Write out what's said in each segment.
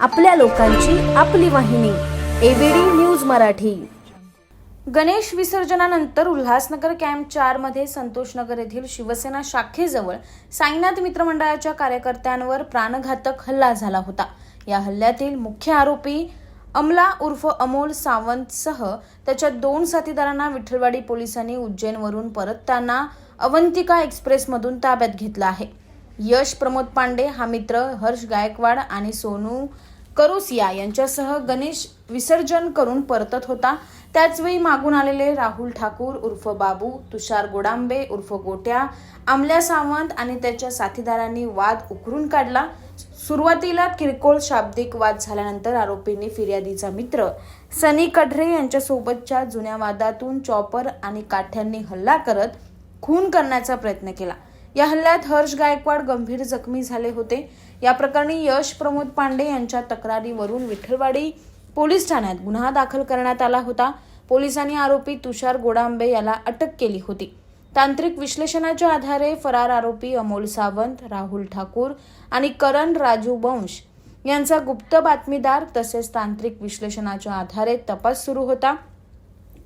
आपल्या लोकांची आपली वाहिनी एबीडी न्यूज मराठी. गणेश विसर्जनानंतर उल्हासनगर कॅम्प चारमध्ये संतोषनगर येथील शिवसेना शाखेजवळ साईनाथ मित्रमंडळाच्या कार्यकर्त्यांवर प्राणघातक हल्ला झाला होता. या हल्ल्यातील मुख्य आरोपी अमला उर्फ अमोल सावंतसह त्याच्या दोन साथीदारांना विठ्ठलवाडी पोलिसांनी उज्जैनवरून परतताना अवंतिका एक्सप्रेसमधून ताब्यात घेतला आहे. यश प्रमोद पांडे हा मित्र हर्ष गायकवाड आणि सोनू करोसिया यांच्यासह गणेश विसर्जन करून परतत होता. त्याचवेळी मागून आलेले राहुल ठाकूर उर्फ बाबू तुषार गोडांबे उर्फ गोट्या आमल्या सावंत आणि त्याच्या साथीदारांनी वाद उकरून काढला. सुरुवातीला किरकोळ शाब्दिक वाद झाल्यानंतर आरोपींनी फिर्यादीचा मित्र सनी कढरे यांच्यासोबतच्या जुन्या वादातून चॉपर आणि काठ्यांनी हल्ला करत खून करण्याचा प्रयत्न केला. या हल्ल्यात हर्ष गायकवाड गंभीर जखमी झाले होते. या प्रकरणी यश प्रमोद पांडे यांच्या तक्रारीवरून विठ्ठलवाडी पोलीस ठाण्यात गुन्हा दाखल करण्यात आला होता. पोलिसांनी आरोपी तुषार गोडांबे याला अटक केली होती. तांत्रिक विश्लेषणाच्या आधारे फरार आरोपी अमोल सावंत राहुल ठाकूर आणि करण राजू वंश यांचा गुप्त बातमीदार तसेच तांत्रिक विश्लेषणाच्या आधारे तपास सुरू होता.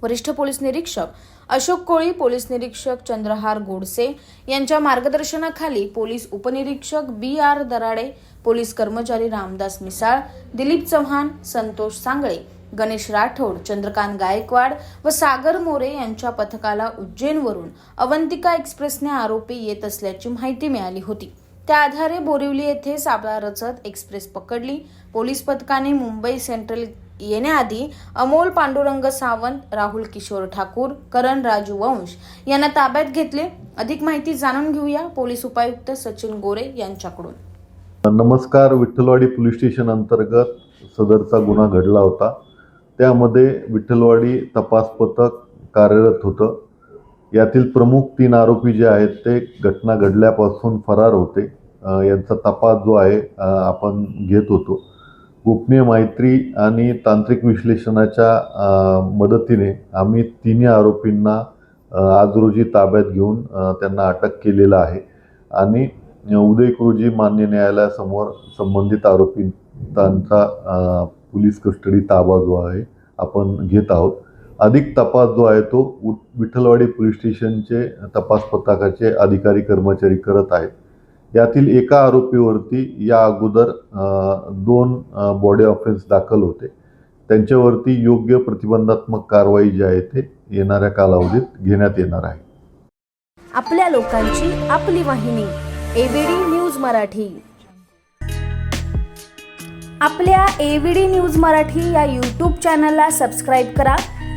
वरिष्ठ पोलीस निरीक्षक अशोक कोळी पोलीस निरीक्षक चंद्रहार गोडसे यांच्या मार्गदर्शनाखाली पोलीस उपनिरीक्षक बी आर दराडे पोलीस कर्मचारी रामदास मिसाळ दिलीप चव्हाण संतोष सांगळे गणेश राठोड चंद्रकांत गायकवाड व सागर मोरे यांच्या पथकाला उज्जैनवरून अवंतिका एक्सप्रेसने आरोपी येत असल्याची माहिती मिळाली होती. त्या आधारे बोरिवली येथे सापळा रचत एक्सप्रेस पकडली. पोलीस पथकाने मुंबई सेंट्रल येण्याआधी अमोल पांडुरंग सावंत राहुल किशोर ठाकूर करण राजू वंश यांना ताब्यात घेतले. अधिक माहिती जाणून घेऊया पोलीस उपायुक्त सचिन गोरे यांच्याकडून. नमस्कार. विठ्ठलवाडी पोलीस स्टेशन अंतर्गत सदरचा गुन्हा घडला होता. त्यामध्ये विठ्ठलवाडी तपास पथक कार्यरत होतं. यातील प्रमुख तीन आरोपी जे आहेत ते घटना घडल्यापासून फरार होते. यांचा तपास जो आहे आपण घेत होतो. गोपनीय मैत्री आणि तांत्रिक विश्लेषणाच्या मदतीने आम्ही तिन्ही आरोपींना आज रोजी ताब्यात घेऊन त्यांना अटक केलेलं आहे. आणि उदय रोजी मान्य न्यायालयासमोर संबंधित आरोपींचा पोलीस कस्टडी ताबा जो आहे आपण घेत आहोत. अधिक तपास जो आहे तो विठ्ठलवाडी पोलीस स्टेशनचे तपास पथकाचे अधिकारी कर्मचारी करत आहेत. यातील एका आरोपीवरती या अगोदर दोन बॉडी ऑफेन्स दाखल होते. त्यांच्यावरती योग्य प्रतिबंधात्मक कारवाई जी आहे ते येणाऱ्या कालावधीत घेण्यात येणार आहे. आपल्या लोकांची आपली वाहिनी एबीडी न्यूज मराठी. आपल्या एबीडी न्यूज मराठी या यूट्यूब चॅनलला सबस्क्राईब करा.